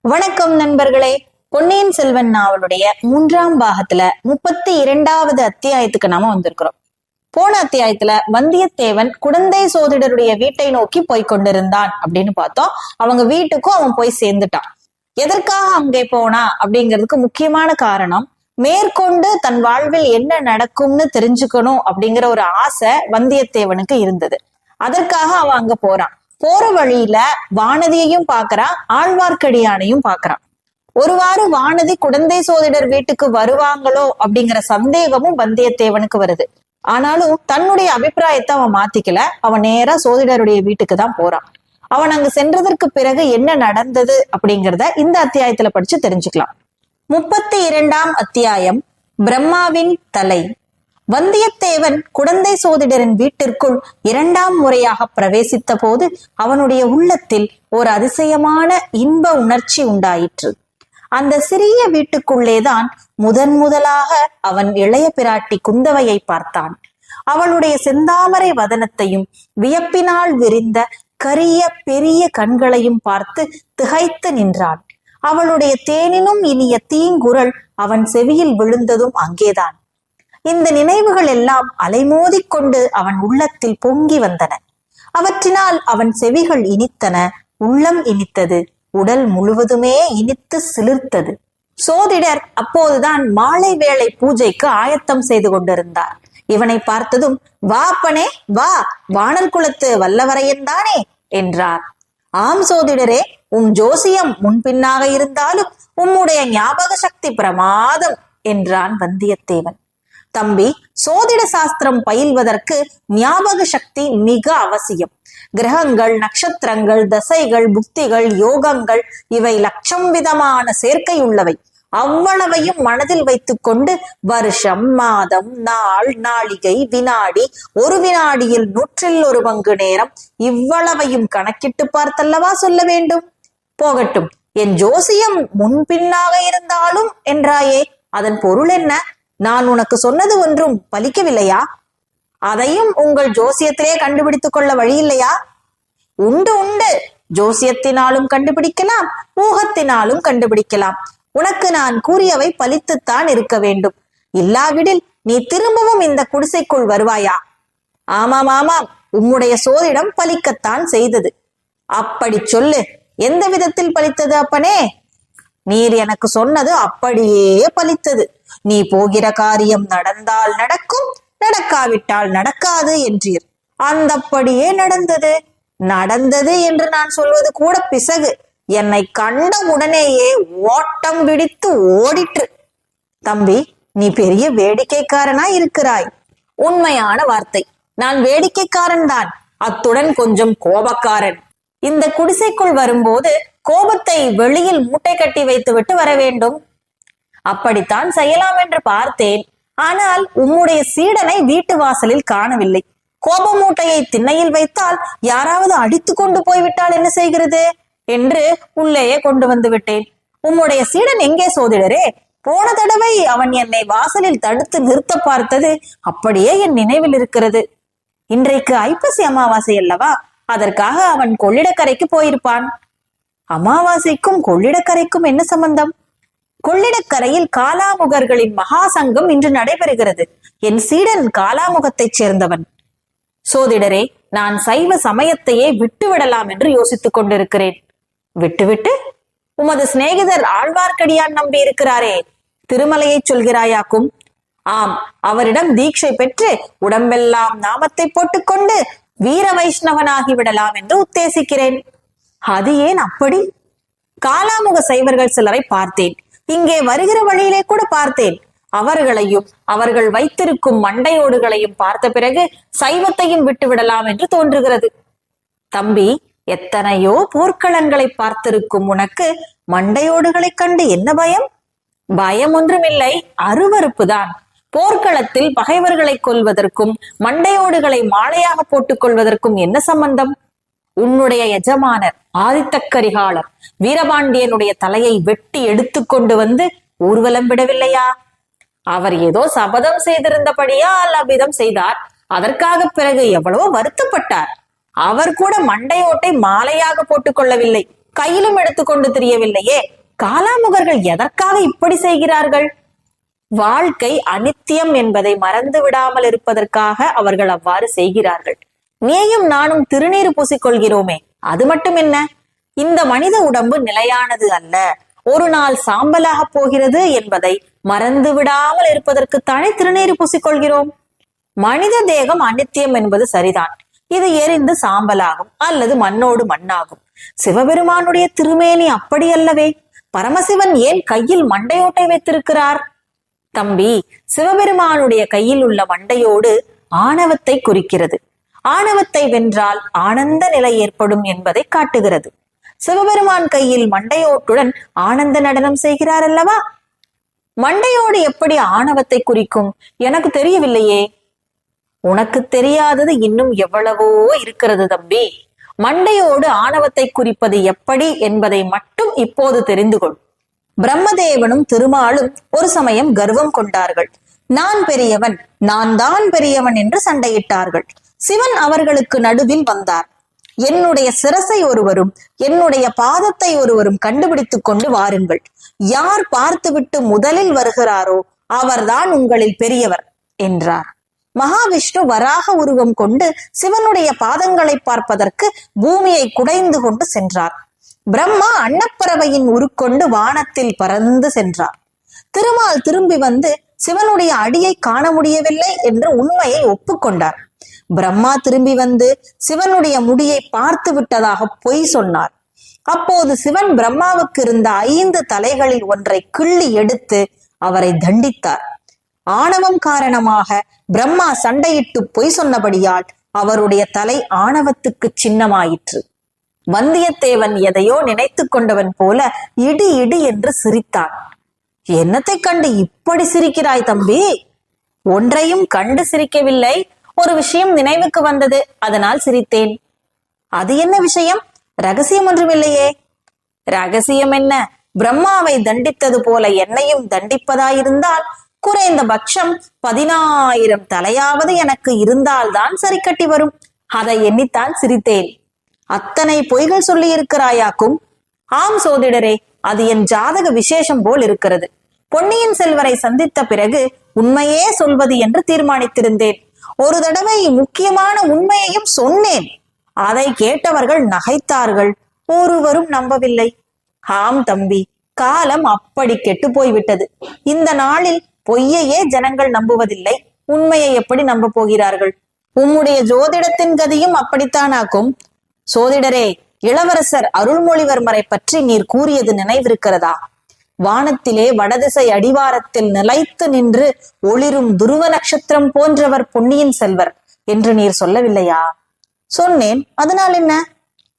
வணக்கம் நண்பர்களே. பொன்னியின் செல்வன் நாவலுடைய மூன்றாம் பாகத்துல முப்பத்தி இரண்டாவது அத்தியாயத்துக்கு நாம வந்திருக்கிறோம். போன அத்தியாயத்துல வந்தியத்தேவன் குடந்தை சோதிடருடைய வீட்டை நோக்கி போய் கொண்டிருந்தான் அப்படின்னு பார்த்தோம். அவங்க வீட்டுக்கும் அவன் போய் சேர்ந்துட்டான். எதற்காக அங்கே போனா அப்படிங்கிறதுக்கு முக்கியமான காரணம் மேற்கொண்டு தன் வாழ்வில் என்ன நடக்கும்னு தெரிஞ்சுக்கணும் அப்படிங்கிற ஒரு ஆசை வந்தியத்தேவனுக்கு இருந்தது. அதற்காக அவன் அங்க போறான். போற வழியில வானதியையும் பாக்குறான் ஆழ்வார்க்கடியானையும் பாக்குறான் ஒருவாறு வானதி குடந்தை சோதிடர் வீட்டுக்கு வருவாங்களோ அப்படிங்கிற சந்தேகமும் வந்தியத்தேவனுக்கு வருது. ஆனாலும் தன்னுடைய அபிப்பிராயத்தை அவன் மாத்திக்கல. அவன் நேரா சோதிடருடைய வீட்டுக்கு தான் போறான். அவன் அங்கு சென்றதற்கு பிறகு என்ன நடந்தது அப்படிங்கிறத இந்த அத்தியாயத்துல படிச்சு தெரிஞ்சுக்கலாம். முப்பத்தி இரண்டாம் அத்தியாயம் பிரம்மாவின் தலை. வந்தியத்தேவன் குடந்தை சோதிடரின் வீட்டிற்குள் இரண்டாம் முறையாக பிரவேசித்த போது அவனுடைய உள்ளத்தில் ஒரு அதிசயமான இன்ப உணர்ச்சி உண்டாயிற்று. அந்த சிறிய வீட்டுக்குள்ளேதான் முதன் முதலாக அவன் இளைய பிராட்டி குந்தவையை பார்த்தான். அவளுடைய செந்தாமரை வதனத்தையும் வியப்பினால் விரிந்த கரிய பெரிய கண்களையும் பார்த்து திகைத்து நின்றான். அவளுடைய தேனினும் இனிய தீங்குரல் அவன் செவியில் விழுந்ததும் அங்கேதான். இந்த நினைவுகள் எல்லாம் அலைமோதிக் கொண்டு அவன் உள்ளத்தில் பொங்கி வந்தன. அவற்றினால் அவன் செவிகள் இனித்தன உள்ளம் இனித்தது உடல் முழுவதுமே இனித்து சிலிர்த்தது. சோதிடர் அப்போதுதான் மாலை வேளை பூஜைக்கு ஆயத்தம் செய்து கொண்டிருந்தார். இவனை பார்த்ததும் வா அப்பனே வா வானல் குலத்து வல்லவரையன் தானே? என்றார். ஆம் சோதிடரே உம் ஜோசியம் முன்பின்னாக இருந்தாலும் உம்முடைய ஞாபக சக்தி பிரமாதம் என்றான் வந்தியத்தேவன். தம்பி சோதிட சாஸ்திரம் பயில்வதற்கு ஞாபக சக்தி மிக அவசியம். கிரகங்கள் நட்சத்திரங்கள் தசைகள் புக்திகள் யோகங்கள் இவை லட்சம் விதமான சேர்க்கை உள்ளவை. அவ்வளவையும் மனதில் வைத்துக்கொண்டு வருஷம் மாதம் நாள் நாளிகை வினாடி ஒரு வினாடியில் நூற்றில் ஒரு பங்கு நேரம் இவ்வளவையும் கணக்கிட்டு பார்த்தல்லவா சொல்ல வேண்டும்? போகட்டும் என் ஜோசியம் முன்பின்னாக இருந்தாலும் என்றாயே அதன் பொருள் என்ன? நான் உனக்கு சொன்னது ஒன்றும் பலிக்கவில்லையா? அதையும் உங்கள் ஜோசியத்திலே கண்டுபிடித்துக் கொள்ள வழி இல்லையா உண்டு உண்டு. ஜோசியத்தினாலும் கண்டுபிடிக்கலாம் ஊகத்தினாலும் கண்டுபிடிக்கலாம். உனக்கு நான் கூறியவை பலித்துத்தான் இருக்க வேண்டும். இல்லாவிடில் நீ திரும்பவும் இந்த குடிசைக்குள் வருவாயா? ஆமாம் ஆமாம். உம்முடைய சோதிடம் பலிக்கத்தான் செய்தது. அப்படி சொல்லு. எந்த விதத்தில் பலித்தது அப்பனே? நீர் எனக்கு சொன்னது அப்படியே பலித்தது. நீ போகிற காரியம் நடந்தால் நடக்கும் நடக்காவிட்டால் நடக்காது என்றீர். அந்தப்படியே நடந்தது. நடந்தது என்று நான் சொல்வது கூட பிசகு. என்னை கண்ட உடனேயே ஓட்டம் பிடித்து ஓடிற்று. தம்பி நீ பெரிய வேடிக்கைக்காரனா இருக்கிறாய். உண்மையான வார்த்தை. நான் வேடிக்கைக்காரன் தான். அத்துடன் கொஞ்சம் கோபக்காரன். இந்த குடிசைக்குள் வரும்போது கோபத்தை வெளியில் மூட்டை கட்டி வைத்துவிட்டு வர வேண்டும். அப்படித்தான் செய்யலாம் என்று பார்த்தேன். ஆனால் உம்முடைய சீடனை வீட்டு வாசலில் காணவில்லை. கோப மூட்டையை திண்ணையில் வைத்தால் யாராவது அடித்து கொண்டு போய்விட்டால் என்ன செய்கிறது? என்று உள்ளேயே கொண்டு வந்து விட்டேன். உம்முடைய சீடன் எங்கே சோதிடரே? போன தடவை அவன் என்னை வாசலில் தடுத்து நிறுத்த பார்த்தது அப்படியே என் நினைவில் இருக்கிறது. இன்றைக்கு ஐப்பசி அமாவாசை அல்லவா? அதற்காக அவன் கொள்ளிடக்கரைக்கு போயிருப்பான். அமாவாசைக்கும் கொள்ளிடக்கரைக்கும் என்ன சம்பந்தம்? கொள்ளிடக்கரையில் காலாமுகர்களின் மகா சங்கம் இன்று நடைபெறுகிறது. என் சீடன் காலாமுகத்தைச் சேர்ந்தவன். சோதிடரே நான் சைவ சமயத்தையே விட்டுவிடலாம் என்று யோசித்துக் கொண்டிருக்கிறேன். விட்டுவிட்டு உமது சிநேகிதர் ஆழ்வார்க்கடியான் நம்பி இருக்கிறாரே திருமலையை சொல்கிறாயாக்கும். ஆம் அவரிடம் தீட்சை பெற்று உடம்பெல்லாம் நாமத்தை போட்டுக்கொண்டு வீர வைஷ்ணவனாகி விடலாம் என்று உத்தேசிக்கிறேன். அது ஏன் அப்படி? காலாமுக சைவர்கள் சிலரை பார்த்தேன். இங்கே வருகிற வழியிலே கூட பார்த்தேன். அவர்களையும் அவர்கள் வைத்திருக்கும் மண்டையோடுகளையும் பார்த்த பிறகு சைவத்தையும் விட்டு விடலாம் என்று தோன்றுகிறது. தம்பி எத்தனையோ போர்க்களங்களை பார்த்திருக்கும் உனக்கு மண்டையோடுகளைக் கண்டு என்ன பயம்? பயம் ஒன்றுமில்லை அருவறுப்புதான் போர்க்களத்தில் பகைவர்களை கொல்வதற்கும் மண்டையோடுகளை மாலையாக போட்டுக் கொள்வதற்கும் என்ன சம்பந்தம்? உன்னுடைய எஜமானர் ஆதித்த கரிகாலர் வீரபாண்டியனுடைய தலையை வெட்டி எடுத்துக்கொண்டு வந்து ஊர்வலம் விடவில்லையா? அவர் ஏதோ சபதம் செய்திருந்தபடியால் அவ்விதம் செய்தார். அதற்காக பிறகு எவ்வளவோ வருத்தப்பட்டார். அவர் கூட மண்டையோட்டை மாலையாக போட்டுக் கொள்ளவில்லை. கையிலும் எடுத்துக்கொண்டு தெரியவில்லையே. காலாமுகர்கள் எதற்காக இப்படி செய்கிறார்கள்? வாழ்க்கை அனித்தியம் என்பதை மறந்து விடாமல் இருப்பதற்காக அவர்கள் அவ்வாறு செய்கிறார்கள். நீயும் நானும் திருநீர் பூசிக்கொள்கிறோமே அது மட்டும் என்ன? இந்த மனித உடம்பு நிலையானது அல்ல. ஒரு நாள் சாம்பலாக போகிறது என்பதை மறந்து விடாமல் இருப்பதற்குத்தானே திருநீர் பூசிக்கொள்கிறோம்? மனித தேகம் அனித்தியம் என்பது சரிதான். இது எரிந்து சாம்பலாகும் அல்லது மண்ணோடு மண்ணாகும். சிவபெருமானுடைய திருமேனி அப்படி அல்லவே பரமசிவன் ஏன் கையில் மண்டையோட்டை வைத்திருக்கிறார்? தம்பி சிவபெருமானுடைய கையில் உள்ள மண்டையோடு ஆணவத்தை குறிக்கிறது. ஆணவத்தை வென்றால் ஆனந்த நிலை ஏற்படும் என்பதை காட்டுகிறது. சிவபெருமான் கையில் மண்டையோட்டுடன் ஆனந்த நடனம் செய்கிறார் அல்லவா மண்டையோடு எப்படி ஆணவத்தை குறிக்கும்? எனக்கு தெரியவில்லையே. உனக்கு தெரியாதது இன்னும் எவ்வளவோ இருக்கிறது தம்பி. மண்டையோடு ஆணவத்தை குறிப்பது எப்படி என்பதை மட்டும் இப்போது தெரிந்து கொள். பிரம்மதேவனும் திருமாலும் ஒரு சமயம் கர்வம் கொண்டார்கள். நான் பெரியவன் நான் தான் பெரியவன் என்று சண்டையிட்டார்கள். சிவன் அவர்களுக்கு நடுவில் வந்தார். என்னுடைய சிரசை ஒருவரும் என்னுடைய பாதத்தை ஒருவரும் கண்டுபிடித்துக் கொண்டு வாருங்கள். யார் பார்த்துவிட்டு முதலில் வருகிறாரோ அவர்தான் உங்களில் பெரியவர் என்றார். மகாவிஷ்ணு வராக உருவம் கொண்டு சிவனுடைய பாதங்களை பார்ப்பதற்கு பூமியை குடைந்து கொண்டு சென்றார். பிரம்மா அன்னப்பறவையின் உருக்கொண்டு வானத்தில் பறந்து சென்றார். திருமால் திரும்பி வந்து சிவனுடைய அடியை காண முடியவில்லை என்று உண்மையை ஒப்புக்கொண்டார். பிரம்மா திரும்பி வந்து சிவனுடைய முடியை பார்த்து விட்டதாக பொய் சொன்னார். அப்போது சிவன் பிரம்மாவுக்கு இருந்த ஐந்து தலைகளில் ஒன்றை கிள்ளி எடுத்து அவரை தண்டித்தார். ஆணவம் காரணமாக பிரம்மா சண்டையிட்டு பொய் சொன்னபடியால் அவருடைய தலை ஆணவத்துக்கு சின்னமாயிற்று. வந்தியத்தேவன் எதையோ நினைத்து கொண்டவன் போல இடி இடி என்று சிரித்தான். என்னத்தை கண்டு இப்படி சிரிக்கிறாய் தம்பி? ஒன்றையும் கண்டு சிரிக்கவில்லை. ஒரு விஷயம் நினைவுக்கு வந்தது அதனால் சிரித்தேன். அது என்ன விஷயம்? ரகசியம் ஒன்றுமில்லையே. ரகசியம் என்ன? பிரம்மாவை தண்டித்தது போல என்னையும் தண்டிப்பதாயிருந்தால் குறைந்த பட்சம் பதினாயிரம் தலையாவது எனக்கு இருந்தால்தான் சரி கட்டி வரும். அதை எண்ணித்தான் சிரித்தேன். அத்தனை பொய்கள் சொல்லி இருக்கிறாயாக்கும் ஆம் சோதிடரே அது என் ஜாதக விசேஷம் போல் இருக்கிறது. பொன்னியின் செல்வரை சந்தித்த பிறகு உண்மையே சொல்வது என்று தீர்மானித்திருந்தேன். ஒரு தடவை முக்கியமான உண்மையையும் சொன்னேன். அதை கேட்டவர்கள் நகைத்தார்கள். ஒருவரும் நம்பவில்லை. ஆம் தம்பி காலம் அப்படி கெட்டு போய்விட்டது. இந்த நாளில் பொய்யையே ஜனங்கள் நம்புவதில்லை. உண்மையை எப்படி நம்ப போகிறார்கள்? உம்முடைய ஜோதிடத்தின் கதியும் அப்படித்தானாக்கும். சோதிடரே இளவரசர் அருள்மொழிவர்மரை பற்றி நீர் கூறியது நினைவிருக்கிறதா? வானத்திலே வடதிசை அடிவாரத்தில் நிலைத்து நின்று ஒளிரும் துருவ நட்சத்திரம் போன்றவர் பொன்னியின் செல்வர் என்று நீர் சொல்லவில்லையா? சொன்னேன். அதனால் என்ன?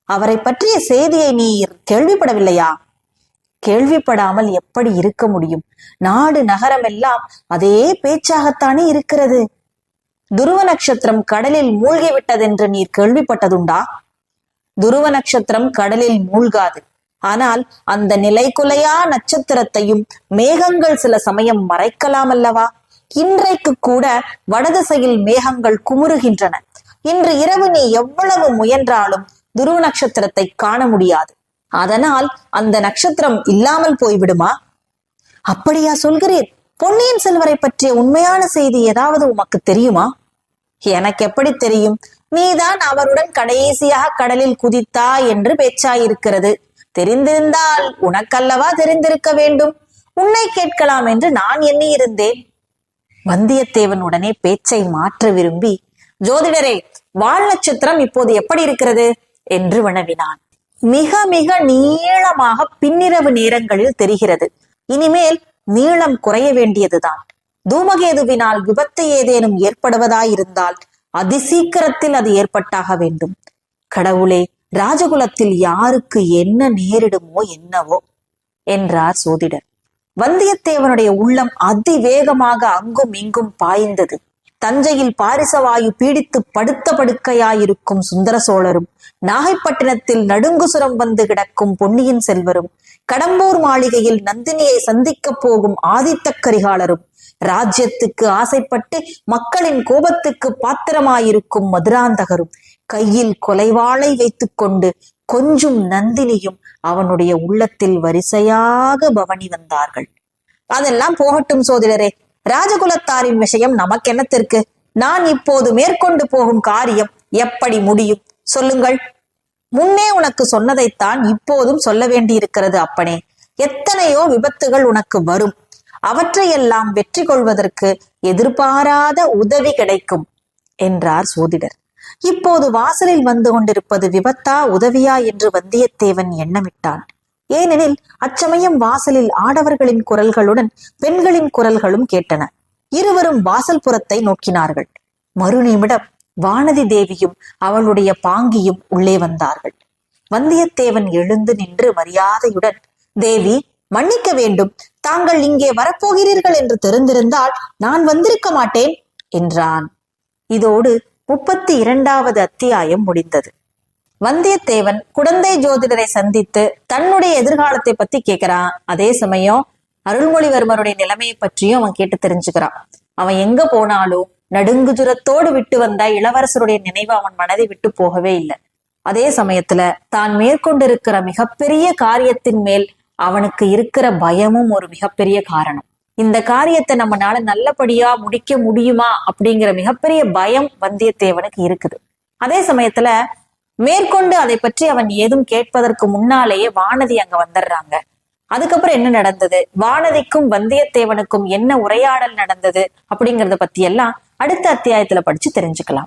அவரை பற்றிய செய்தியை நீர் கேள்விப்படவில்லையா? கேள்விப்படாமல் எப்படி இருக்க முடியும்? நாடு நகரம் எல்லாம் அதே பேச்சாகத்தானே இருக்கிறது. துருவ நட்சத்திரம் கடலில் மூழ்கி விட்டதென்று நீர் கேள்விப்பட்டதுண்டா? துருவ நட்சத்திரம் கடலில் மூழ்காது. ஆனால் அந்த நிலைக்குலையா நட்சத்திரத்தையும் மேகங்கள் சில சமயம் மறைக்கலாம் அல்லவா? இன்றைக்கு கூட வடதிசையில் மேகங்கள் குமுறுகின்றன. இன்று இரவு நீ எவ்வளவு முயன்றாலும் துருவ நட்சத்திரத்தை காண முடியாது. அதனால் அந்த நட்சத்திரம் இல்லாமல் போய்விடுமா? அப்படியா சொல்கிறீர். பொன்னியின் செல்வரை பற்றிய உண்மையான செய்தி ஏதாவது உமக்கு தெரியுமா? எனக்கு எப்படி தெரியும்? நீதான் அவருடன் கடைசியாக கடலில் குதித்தா என்று பேச்சாயிருக்கிறது. தெரிந்திருந்தால் உனக்கல்லவா தெரிந்திருக்க வேண்டும்? உன்னை கேட்கலாம் என்று நான் எண்ணியிருந்தேன். வந்தியத்தேவன் உடனே பேச்சை மாற்ற விரும்பி ஜோதிடரே வால் நட்சத்திரம் இப்போது எப்படி இருக்கிறது? என்று வினவினான். மிக மிக நீளமாக பின்னிரவு நேரங்களில் தெரிகிறது. இனிமேல் நீளம் குறைய வேண்டியதுதான். தூமகேதுவினால் விபத்து ஏதேனும் ஏற்படுவதாயிருந்தால் அதிசீக்கிரத்தில் அது ஏற்பட்டாக வேண்டும். கடவுளே ராஜகுலத்தில் யாருக்கு என்ன நேரிடுமோ என்னவோ என்றார் சோதிடர். வந்தியத்தேவனுடைய உள்ளம் அதிவேகமாக அங்கும் இங்கும் பாய்ந்தது. தஞ்சையில் பாரிசவாயு பீடித்து படுத்த படுக்கையாயிருக்கும் சுந்தர சோழரும் நாகைப்பட்டினத்தில் நடுங்குசுரம் வந்து கிடக்கும் பொன்னியின் செல்வரும் கடம்பூர் மாளிகையில் நந்தினியை சந்திக்கப் போகும் ஆதித்த கரிகாலரும் ராஜ்யத்துக்கு ஆசைப்பட்டு மக்களின் கோபத்துக்கு பாத்திரமாயிருக்கும் மதுராந்தகரும் கையில் கொலைவாளை வைத்துக்கொண்டு கொஞ்சும் நந்தினியும் அவனுடைய உள்ளத்தில் வரிசையாக பவனி வந்தார்கள். அதெல்லாம் போகட்டும் சோதிடரே. ராஜகுலத்தாரின் விஷயம் நமக்கென்னத்திற்கு நான் இப்போது மேற்கொண்டு போகும் காரியம் எப்படி முடியும்? சொல்லுங்கள். முன்னே உனக்கு சொன்னதைத்தான் இப்போதும் சொல்ல வேண்டியிருக்கிறது அப்பனே. எத்தனையோ விபத்துகள் உனக்கு வரும். அவற்றையெல்லாம் வெற்றி கொள்வதற்கு எதிர்பாராத உதவி கிடைக்கும் என்றார் சோதிடர். இப்போது வாசலில் வந்து கொண்டிருப்பது விபத்தா உதவியா என்று வந்தியத்தேவன் எண்ணமிட்டான். ஏனெனில் அச்சமயம் வாசலில் ஆடவர்களின் குரல்களுடன் பெண்களின் குரல்களும் கேட்டன. இருவரும் வாசல் புறத்தை நோக்கினார்கள். மறுநிமிடம் வானதி தேவியும் அவளுடைய பாங்கியும் உள்ளே வந்தார்கள். வந்தியத்தேவன் எழுந்து நின்று மரியாதையுடன் தேவி மன்னிக்க வேண்டும். தாங்கள் இங்கே வரப்போகிறீர்கள் என்று தெரிந்திருந்தால் நான் வந்திருக்க மாட்டேன் என்றான். இதோடு முப்பத்தி இரண்டாவது அத்தியாயம் முடிந்தது. வந்தியத்தேவன் குடந்தை ஜோதிடரை சந்தித்து தன்னுடைய எதிர்காலத்தை பத்தி கேக்குறான். அதே சமயம் அருள்மொழிவர்மருடைய நிலைமையை பற்றியும் அவன் கேட்டு தெரிஞ்சுக்கிறான். அவன் எங்க போனாலும் நடுங்குஜுரத்தோடு விட்டு வந்த இளவரசருடைய நினைவு அவன் மனதை விட்டு போகவே இல்லை. அதே சமயத்துல தான் மேற்கொண்டிருக்கிற மிகப்பெரிய காரியத்தின் மேல் அவனுக்கு இருக்கிற பயமும் ஒரு மிகப்பெரிய காரணம். இந்த காரியத்தை நம்மனால நல்லபடியா முடிக்க முடியுமா அப்படிங்கிற மிகப்பெரிய பயம் வந்தியத்தேவனுக்கு இருக்குது. அதே சமயத்துல மேற்கொண்டு அதை பற்றி அவன் ஏதும் கேட்பதற்கு முன்னாலேயே வானதி அங்க வந்துடுறாங்க. அதுக்கப்புறம் என்ன நடந்தது? வானதிக்கும் வந்தியத்தேவனுக்கும் என்ன உரையாடல் நடந்தது அப்படிங்கறத பத்தி எல்லாம் அடுத்த அத்தியாயத்துல படிச்சு தெரிஞ்சுக்கலாம்.